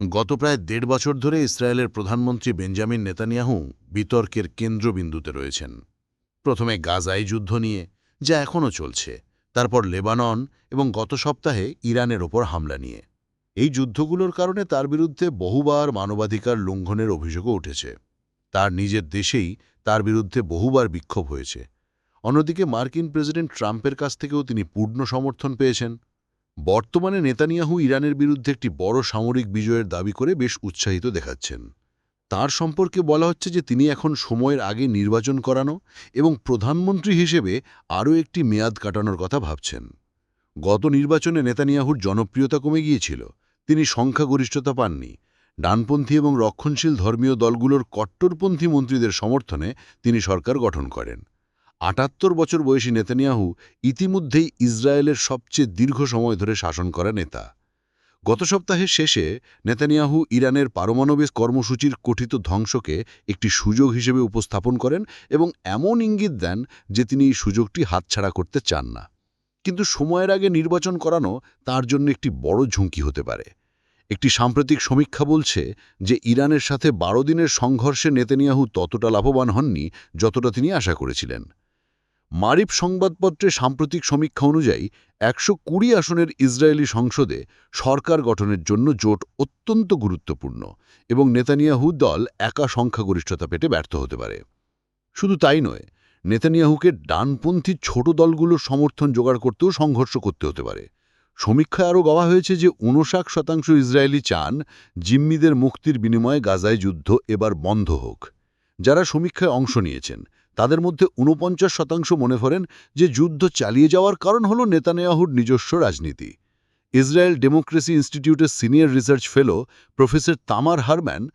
গত প্রায় দেড় বছর ধরে ইসরায়েলের প্রধানমন্ত্রী বেঞ্জামিন নেতানিয়াহু বিতর্কের কেন্দ্রবিন্দুতে রয়েছেন। প্রথমে গাজাই যুদ্ধ নিয়ে, যা এখনও চলছে, তারপর লেবানন এবং গত সপ্তাহে ইরানের ওপর হামলা নিয়ে। এই যুদ্ধগুলোর কারণে তার বিরুদ্ধে বহুবার মানবাধিকার লঙ্ঘনের অভিযোগও উঠেছে। তার নিজের দেশেই তার বিরুদ্ধে বহুবার বিক্ষোভ হয়েছে। অন্যদিকে মার্কিন প্রেসিডেন্ট ট্রাম্পের কাছ থেকেও তিনি পূর্ণ সমর্থন পেয়েছেন। বর্তমানে নেতানিয়াহু ইরানের বিরুদ্ধে একটি বড় সামরিক বিজয়ের দাবি করে বেশ উৎসাহিত দেখাচ্ছেন। তার সম্পর্কে বলা হচ্ছে যে তিনি এখন সময়ের আগে নির্বাচন করানো এবং প্রধানমন্ত্রী হিসেবে আরও একটি মেয়াদ কাটানোর কথা ভাবছেন। গত নির্বাচনে নেতানিয়াহুর জনপ্রিয়তা কমে গিয়েছিল। তিনি সংখ্যাগরিষ্ঠতা পাননি। ডানপন্থী এবং রক্ষণশীল ধর্মীয় দলগুলোর কট্টরপন্থী মন্ত্রীদের সমর্থনে তিনি সরকার গঠন করেন। আটাত্তর বছর বয়সী নেতানিয়াহু ইতিমধ্যেই ইসরায়েলের সবচেয়ে দীর্ঘ সময় ধরে শাসন করা নেতা। গত সপ্তাহের শেষে নেতানিয়াহু ইরানের পারমাণবিক কর্মসূচির কঠিত ধ্বংসকে একটি সুযোগ হিসেবে উপস্থাপন করেন এবং এমন ইঙ্গিত দেন যে তিনি এই সুযোগটি হাতছাড়া করতে চান না। কিন্তু সময়ের আগে নির্বাচন করানো তার জন্য একটি বড় ঝুঁকি হতে পারে। একটি সাম্প্রতিক সমীক্ষা বলছে যে ইরানের সাথে বারো দিনের সংঘর্ষে নেতানিয়াহু ততটা লাভবান হননি যতটা তিনি আশা করেছিলেন। মারিফ সংবাদপত্রে সাম্প্রতিক সমীক্ষা অনুযায়ী, একশো কুড়ি আসনের ইসরায়েলি সংসদে সরকার গঠনের জন্য জোট অত্যন্ত গুরুত্বপূর্ণ এবং নেতানিয়াহু দল একা সংখ্যাগরিষ্ঠতা পেতে ব্যর্থ হতে পারে। শুধু তাই নয়, নেতানিয়াহুকে ডানপন্থী ছোট দলগুলোর সমর্থন জোগাড় করতেও সংঘর্ষ করতে হতে পারে। সমীক্ষায় আরও গাওয়া হয়েছে যে ঊনষাট শতাংশ ইসরায়েলি চান জিম্মিদের মুক্তির বিনিময়ে গাজায় যুদ্ধ এবার বন্ধ হোক। যারা সমীক্ষায় অংশ নিয়েছেন তাদের মধ্যে ঊনপঞ্চাশ শতাংশ মনে করেন যে যুদ্ধ চালিয়ে যাওয়ার কারণ হল নেতানিয়াহুর নিজস্ব রাজনীতি। ইসরায়েল ডেমোক্রেসি ইনস্টিটিউটের senior research fellow professor Tamar Hermann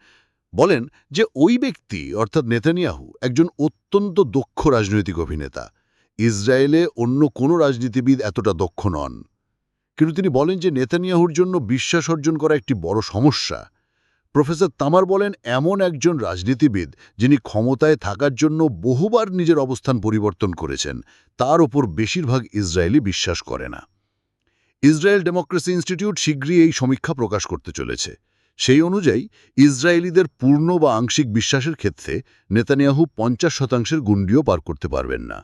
বলেন যে ওই ব্যক্তি, অর্থাৎ নেতানিয়াহু, একজন অত্যন্ত দক্ষ রাজনৈতিক অভিনেতা। ইসরায়েলে অন্য কোনো রাজনীতিবিদ এতটা দক্ষ নন। কিন্তু তিনি বলেন যে নেতানিয়াহুর জন্য বিশ্বাস অর্জন করা একটি বড় সমস্যা। প্রফেসর তামার বলেন, এমন একজন রাজনীতিবিদ যিনি ক্ষমতায় থাকার জন্য বহুবার নিজের অবস্থান পরিবর্তন করেছেন, তার ওপর বেশিরভাগ ইসরায়েলি বিশ্বাস করে না। ইসরায়েল ডেমোক্রেসি ইনস্টিটিউট শীঘ্রই এই সমীক্ষা প্রকাশ করতে চলেছে। সেই অনুযায়ী, ইসরায়েলিদের পূর্ণ বা আংশিক বিশ্বাসের ক্ষেত্রে নেতানিয়াহু পঞ্চাশ শতাংশের গুণ্ডিও পার করতে পারবেন না।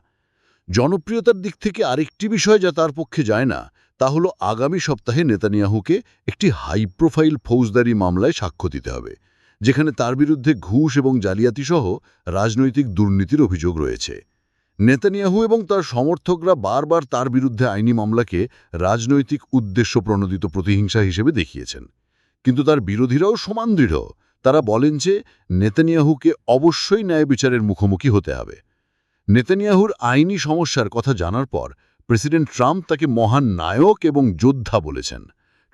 জনপ্রিয়তার দিক থেকে আরেকটি বিষয় যা তার পক্ষে যায় না তা হল আগামী সপ্তাহে নেতানিয়াহুকে একটি হাই প্রোফাইল ফৌজদারি মামলায় সাক্ষ্য দিতে হবে, যেখানে তার বিরুদ্ধে ঘুষ এবং জালিয়াতিসহ রাজনৈতিক দুর্নীতির অভিযোগ রয়েছে। নেতানিয়াহু এবং তার সমর্থকরা বারবার তার বিরুদ্ধে আইনি মামলাকে রাজনৈতিক উদ্দেশ্য প্রণোদিত প্রতিহিংসা হিসেবে দেখিয়েছেন। কিন্তু তার বিরোধীরাও সমান দৃঢ়। তারা বলেন যে নেতানিয়াহুকে অবশ্যই ন্যায় বিচারের মুখোমুখি হতে হবে। নেতানিয়াহুর আইনি সমস্যার কথা জানার পর প্রেসিডেন্ট ট্রাম্প তাকে মহান নায়ক এবং যোদ্ধা বলেছেন।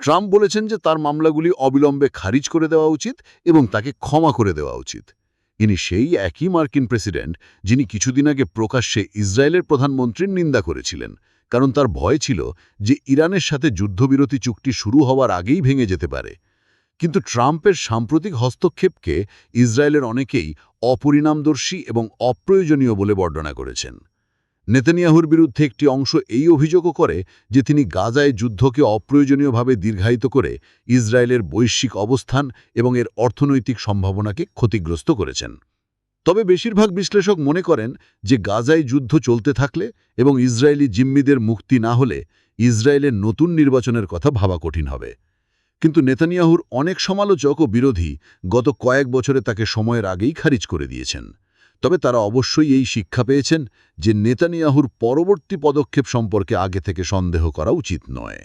ট্রাম্প বলেছেন যে তার মামলাগুলি অবিলম্বে খারিজ করে দেওয়া উচিত এবং তাকে ক্ষমা করে দেওয়া উচিত। ইনি সেই একই মার্কিন প্রেসিডেন্ট যিনি কিছুদিন আগে প্রকাশ্যে ইসরায়েলের প্রধানমন্ত্রীর নিন্দা করেছিলেন, কারণ তার ভয় ছিল যে ইরানের সাথে যুদ্ধবিরতি চুক্তি শুরু হওয়ার আগেই ভেঙে যেতে পারে। কিন্তু ট্রাম্পের সাম্প্রতিক হস্তক্ষেপকে ইসরায়েলের অনেকেই অপরিণামদর্শী এবং অপ্রয়োজনীয় বলে বর্ণনা করেছেন। নেতানিয়াহুর বিরুদ্ধে একটি অংশ এই অভিযোগও করে যে তিনি গাজায় যুদ্ধকে অপ্রয়োজনীয়ভাবে দীর্ঘায়িত করে ইসরায়েলের বৈশ্বিক অবস্থান এবং এর অর্থনৈতিক সম্ভাবনাকে ক্ষতিগ্রস্ত করেছেন। তবে বেশিরভাগ বিশ্লেষক মনে করেন যে গাজায় যুদ্ধ চলতে থাকলে এবং ইসরায়েলি জিম্মিদের মুক্তি না হলে ইসরায়েলের নতুন নির্বাচনের কথা ভাবা কঠিন হবে। কিন্তু নেতানিয়াহুর অনেক সমালোচক ও বিরোধী গত কয়েক বছরে তাকে সময়ের আগেই খারিজ করে দিয়েছেন। তবে তারা অবশ্যই এই শিক্ষা পেয়েছেন যে নেতানিয়াহুর পরবর্তী পদক্ষেপ সম্পর্কে আগে থেকে সন্দেহ করা উচিত নয়।